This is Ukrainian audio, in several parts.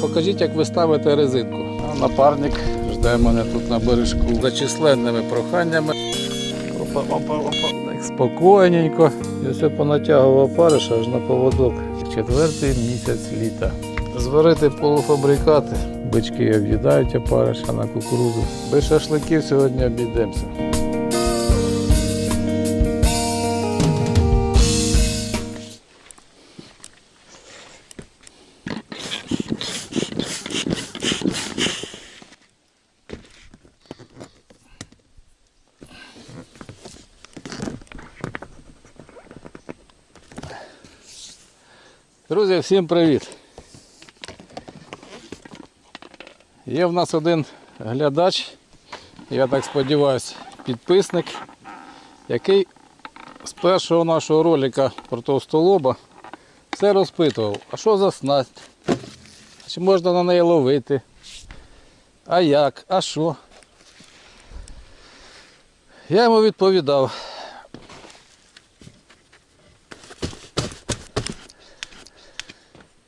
Покажіть, як ви ставите резинку. Напарник жде мене тут на бережку за численними проханнями. Опа, опа, опа. Так спокійненько. І все понатягував париш аж на поводок. Четвертий місяць літа. Зварити полуфабрикати. Бички об'їдають опариша на кукурудзу. Без шашликів сьогодні обійдемося. Друзі, всім привіт! Є в нас один глядач, я так сподіваюся, підписник, який з першого нашого ролика про товстолоба все розпитував, а що за снасть? Чи можна на неї ловити? А як? А що? Я йому відповідав.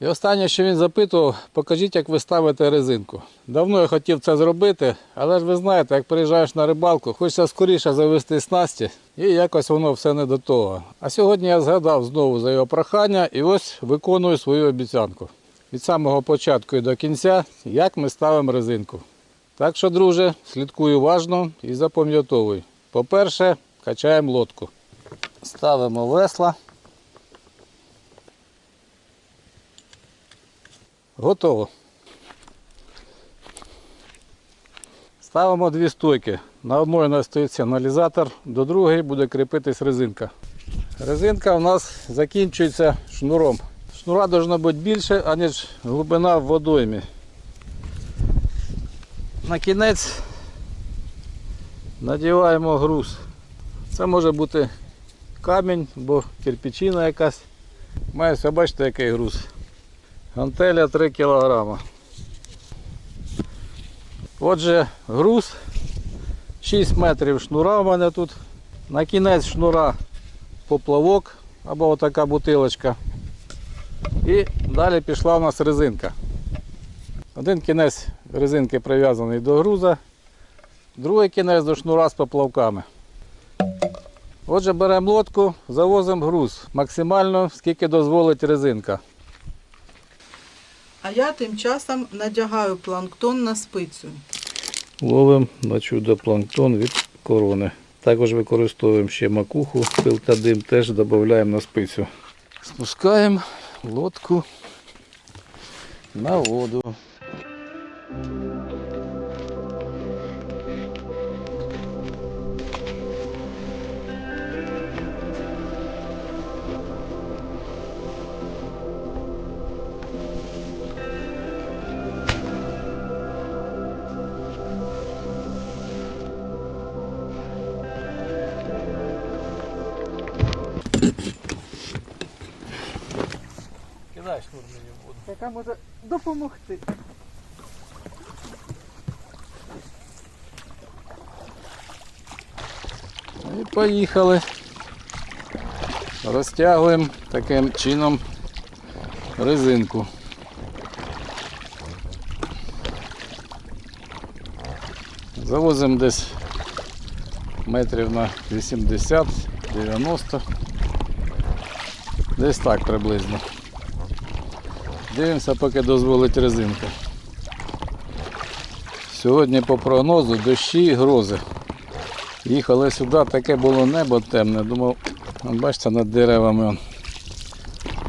І останнє, що він запитував, покажіть, як ви ставите резинку. Давно я хотів це зробити, але ж ви знаєте, як приїжджаєш на рибалку, хочеться скоріше завести снасті, і якось воно все не до того. А сьогодні я згадав знову за його прохання і ось виконую свою обіцянку. Від самого початку і до кінця, як ми ставимо резинку. Так що, друже, слідкуй уважно і запам'ятовуй. По-перше, качаємо лодку. Ставимо весла. Готово. Ставимо дві стойки. На одної у нас стоїть сигналізатор, до другої буде кріпитись резинка. Резинка у нас закінчується шнуром. Шнура повинна бути більше, аніж глибина в водоймі. На кінець надіваємо груз. Це може бути камінь або кирпичина якась. Має бачите, який груз. Гантеля 3 кг. Отже, груз 6 метрів шнура у мене тут. На кінець шнура поплавок або отака бутилочка. І далі пішла у нас резинка. Один кінець резинки прив'язаний до груза, другий кінець до шнура з поплавками. Отже, беремо лодку, завозимо груз максимально, скільки дозволить резинка. А я тим часом надягаю планктон на спицю. Ловимо на чудо планктон від корони. Також використовуємо ще макуху, пил та дим теж додаємо на спицю. Спускаємо лодку на воду. Кидай шнур мені в воду. Яка може допомогти. І поїхали. Розтягуємо таким чином резинку. Завозимо десь метрів на 80-90. Десь так приблизно. Дивимося, поки дозволить резинка. Сьогодні по прогнозу дощі і грози. Їхали сюди, таке було небо темне. Думав, бачите, над деревами он,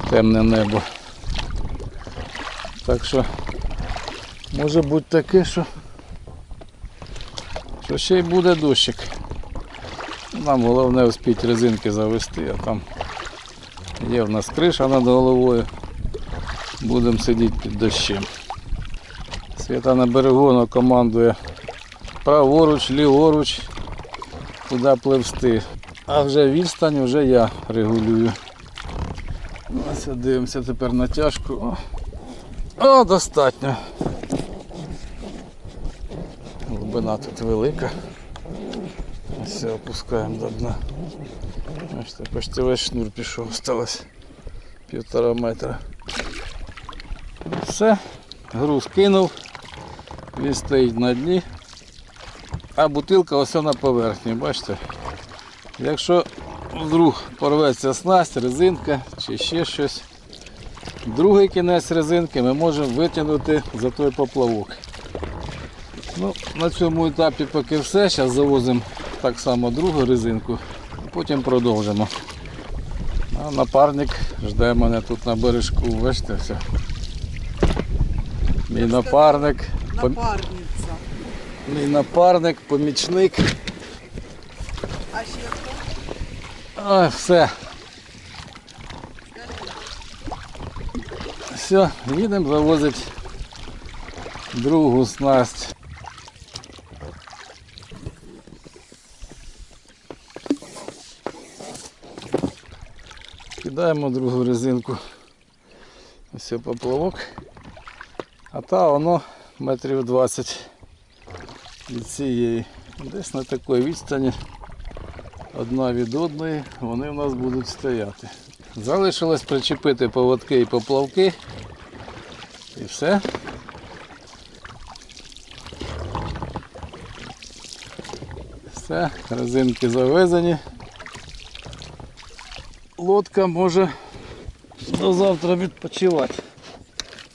темне небо. Так що може бути таке, що, що ще й буде дощик. Нам головне успіти резинки завести, а там є в нас криша над головою. Будемо сидіти під дощем. Свята на берегу командує праворуч, ліворуч, куди пливсти. А вже відстань вже я регулюю. Ось дивимося тепер натяжку. О, О достатньо. Глибина тут велика. Все опускаємо до дна. Бачите, почти весь шнур пішов, осталось півтора метра. Все, груз кинув, він стоїть на дні, а бутилка ось на поверхні, бачите? Якщо вдруг порветься снасть, резинка чи ще щось, другий кінець резинки ми можемо витягнути за той поплавок. Ну, на цьому етапі поки все. Зараз завозимо так само другу резинку, потім продовжимо. А напарник жде мене тут на бережку, бачите все. Мій напарник, Напарниця. мій напарник, помічник. А ще хто? Ой, все. Все, їдемо завозити другу снасть. Кидаємо другу резинку. Ось поплавок. А та воно метрів 20 від цієї. Десь на такій відстані одна від одної, вони в нас будуть стояти. Залишилось причепити поводки і поплавки. І все. Все, резинки завезені. Лодка може до завтра відпочивати.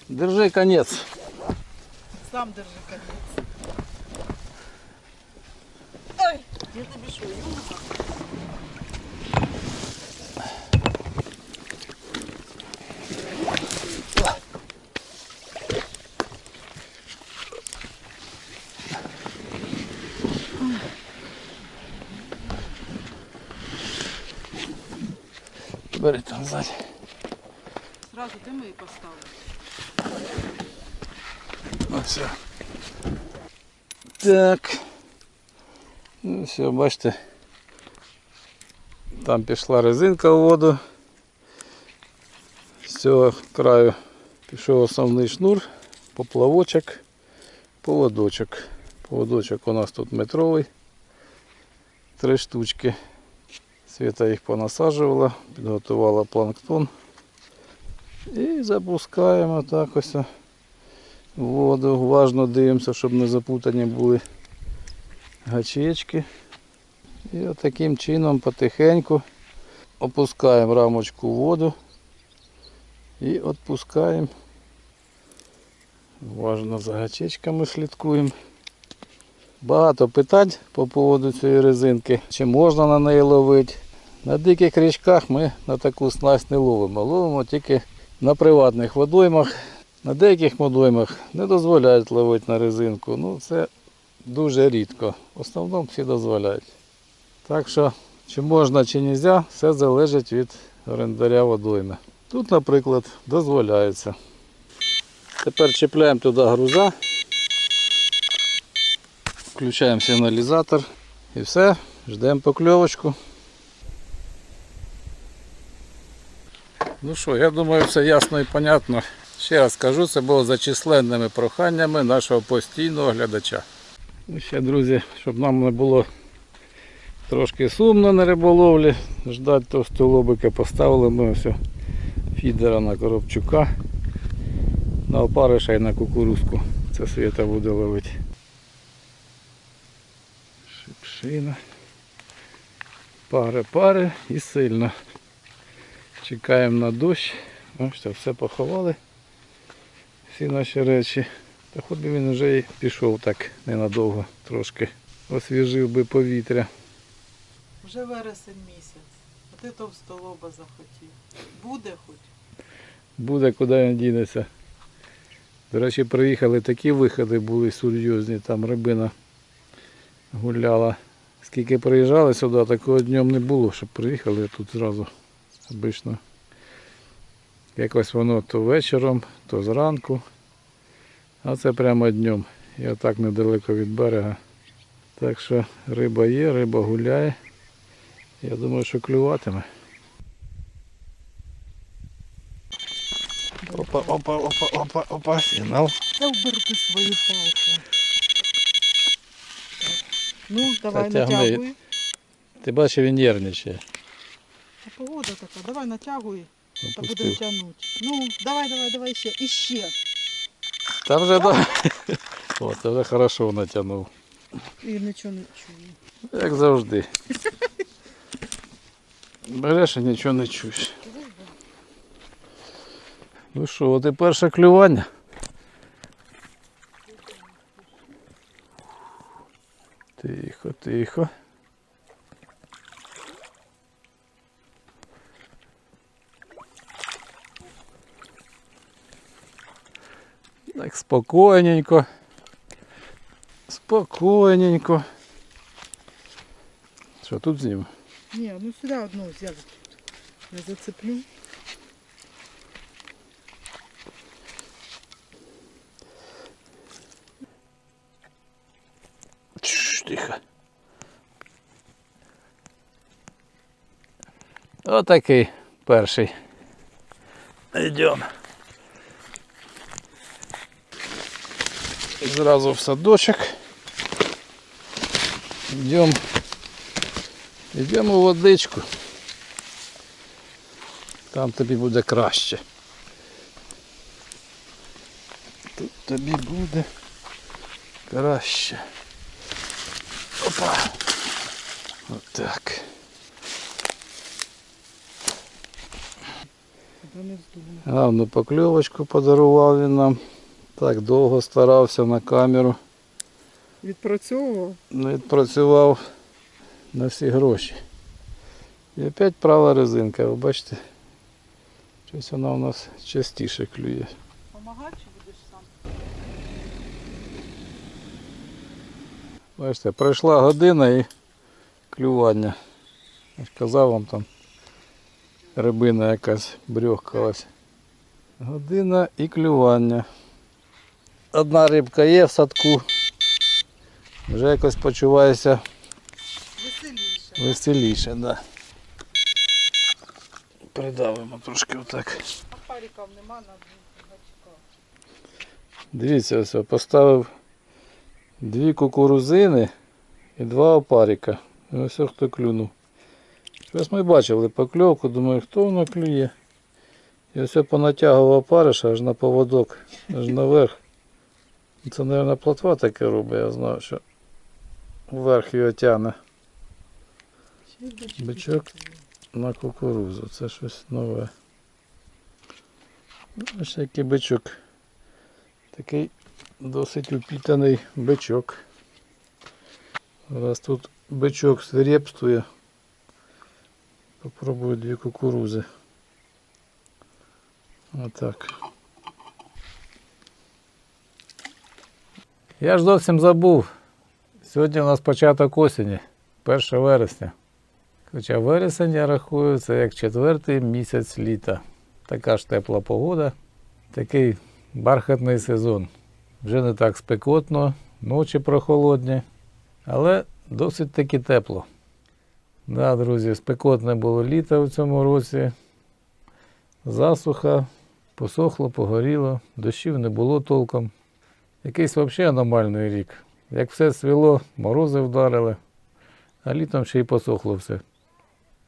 Держи конець. Сам держи конець. Ой, я тобі що, юнга? Бери там ззаді. Зразу де ми її поставили? Ось. Так. Ну все, бачите. Там пішла резинка в воду. З цього краю пішов основний шнур, поплавочок, поводочок. Поводочок у нас тут метровий. Три штучки. Світа їх понасаджувала, підготувала планктон. І запускаємо так ось воду. Уважно дивимося, щоб не запутані були гачечки. І от таким чином потихеньку опускаємо рамочку в воду і відпускаємо. Уважно за гачечками слідкуємо. Багато питань по поводу цієї резинки, чи можна на неї ловити. На диких річках ми на таку снасть не ловимо. Ловимо тільки на приватних водоймах. На деяких водоймах не дозволяють ловити на резинку. Ну це дуже рідко. В основному всі дозволяють. Так що, чи можна, чи не можна, все залежить від орендаря водойми. Тут, наприклад, дозволяється. Тепер чіпляємо туди груза, включаємо сигналізатор і все, ждемо покльовочку. Ну що, я думаю, все ясно і понятно. Ще раз кажу, це було за численними проханнями нашого постійного глядача. Ну, ще, друзі, щоб нам не було трошки сумно на риболовлі, ждати того лобика поставили ми ось фідера на коробчука, на опариша і на кукурузку. Це світа буде ловити. Шипшина. Пари, пари і сильно. Чекаємо на дощ. Бачите, все поховали. Всі наші речі. Та хоч би він вже і пішов так ненадовго трошки. Освіжив би повітря. Вже вересень місяць. А ти товстолоба захотів. Буде хоч? Буде куди він дінеться. До речі, приїхали такі виходи були серйозні, там рибина гуляла. Скільки приїжджали сюди, такого днем не було, щоб приїхали тут зразу обично. Якось воно то вечором, то зранку. А це прямо днем. І отак недалеко від берега. Так що риба є, риба гуляє. Я думаю, що клюватиме. Опа, опа, опа, опа, опа, сигнал. Та вберти свою палку. Ну, давай Та тягни. натягуй. Ти бачиш, він нервничає. А погода така, давай натягуй та будемо Опустив. тягнути. Ну, давай, давай, давай ще. І ще. Та вже да. О, це вже хорошо натягнув. І нічого не чую. Як завжди. Береш і нічого не чуєш. Ну що, от і перше клювання. Тихо, тихо. Так, спокійненько. Спокійненько. Що тут знімемо? Ні, ну сюди одну взяли. Я зацеплю. Чш, Тихо. Отакий перший. Йдемо. Зразу в садочок. Йдемо. Йдемо у водичку. Там тобі буде краще. Тут тобі буде краще. Опа. Отак. Вздумаю. Гарну покльовочку подарував він нам. Так довго старався на камеру. Відпрацьовував. Не відпрацював на всі гроші. І опять права резинка, ви бачите. Щось вона у нас частіше клює. Помагати чи будеш сам? Бачите, пройшла година і клювання. Я ж казав вам там рибина якась брьохкалась. Година і клювання. Одна рибка є в садку. Вже якось почуваюся Веселіше. веселіше, да. Придавимо трошки отак. А париків нема на гачка. Дивіться, ось я поставив дві кукурузини і два опарика. І ось хто клюнув. Ось ми бачили покльовку, думаю, хто воно клює. І ось я понатягував опариша аж на поводок, аж наверх. Це, мабуть, плотва таке робить, я знаю, що вверх його тягне Бичок. на кукурузу. Це щось нове. Ну, Ось який бичок. Такий досить упітаний бичок. Раз тут бичок свирепствує. Попробую дві кукурузи. Отак. Я ж зовсім забув. Сьогодні у нас початок осені, 1 вересня. Хоча вересень я рахую, це як четвертий місяць літа. Така ж тепла погода, такий бархатний сезон. Вже не так спекотно, ночі прохолодні, але досить таки тепло. Да, друзі, спекотне було літо в цьому році. Засуха, посохло, погоріло, дощів не було толком. Якийсь взагалі аномальний рік. Як все свіло, морози вдарили, а літом ще й посохло все.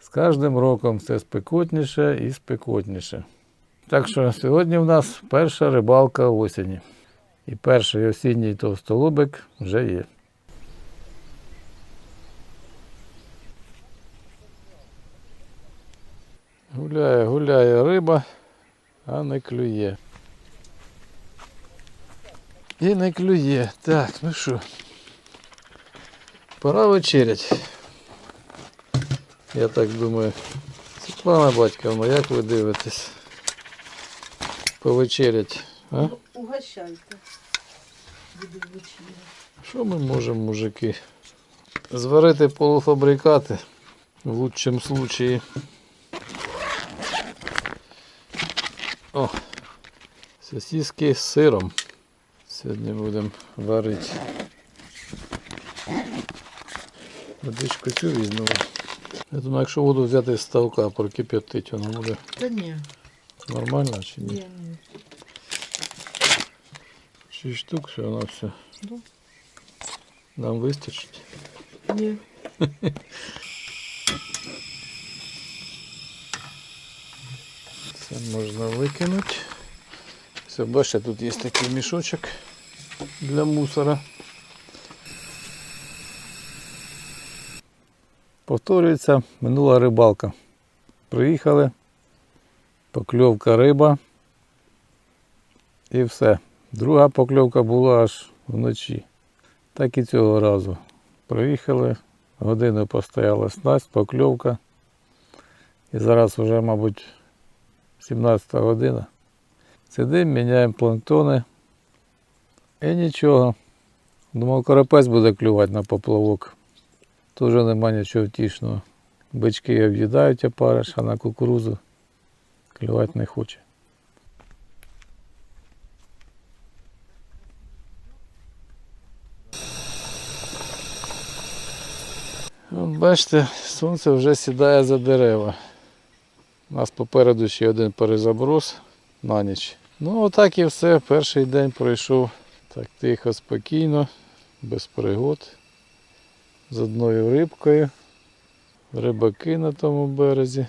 З кожним роком все спекотніше і спекотніше. Так що сьогодні в нас перша рибалка осені. І перший осінній товстолобик вже є. Гуляє, гуляє риба, а не клює. І не клює. Так, ну що. Пора вечерять. Я так думаю. Світлана Батьківна, як ви дивитесь? Повечерять. А? Угощайте. Буду вечіря. Що ми можемо, мужики? Зварити полуфабрикати в лучшому случаї. О, сосиски з сиром. Сьогодні будемо варити. Водичку цю візьмемо. Я думаю, якщо воду взяти з ставка, прокип'ятить, воно буде Та ні, нормально чи ні? ні, ні. Шість штук, все воно все. Да. Нам вистачить. Ні. Це можна викинути. Ось бачите, тут є такий мішочок Для мусора. Повторюється минула рибалка. Приїхали, покльовка риба і все. Друга покльовка була аж вночі. Так і цього разу. Приїхали, годину постояла снасть, покльовка. І зараз вже, мабуть, 17 година. Сидимо, міняємо планктони. І нічого. Думав, коропець буде клювати на поплавок. Теж нема нічого втішного. Бички об'їдають опариш, а на кукурузу клювати не хоче. Бачите, сонце вже сідає за дерева. У нас попереду ще один перезаброс на ніч. Ну отак і все. Перший день пройшов так тихо, спокійно, без пригод. З одною рибкою. Рибаки на тому березі.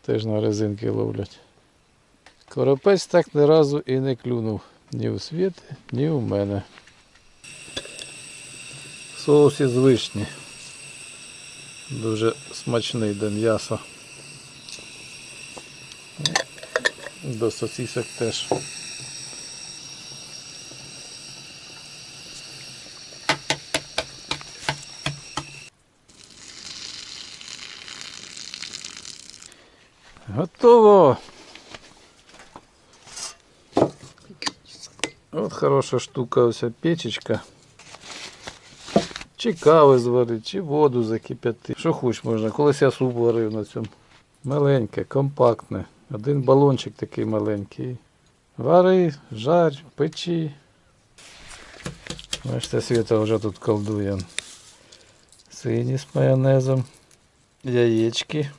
Теж на резинки ловлять. Коропець так ні разу і не клюнув. Ні у світи, ні у мене. Соус із вишні. Дуже смачний до м'яса. До сосисок теж. Готово. От хороша штука ось печечка. Чи кави зварити, чи воду закип'яти. Що хоч можна. Колись я суп варив на цьому. Маленьке, компактне. Один балончик такий маленький. Вари, жарь, печі. Бачите, Світа вже тут колдує. Сині з майонезом, яєчки,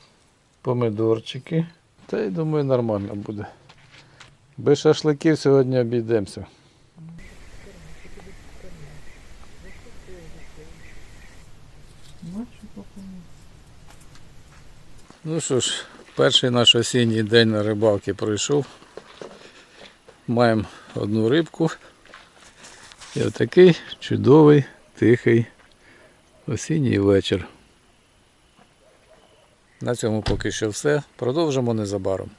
помидорчики. Та й думаю, нормально буде. Без шашликів сьогодні обійдемося. Ну що ж, перший наш осінній день на рибалці пройшов. Маємо одну рибку. І отакий чудовий, тихий осінній вечір. На цьому поки що все. Продовжимо незабаром.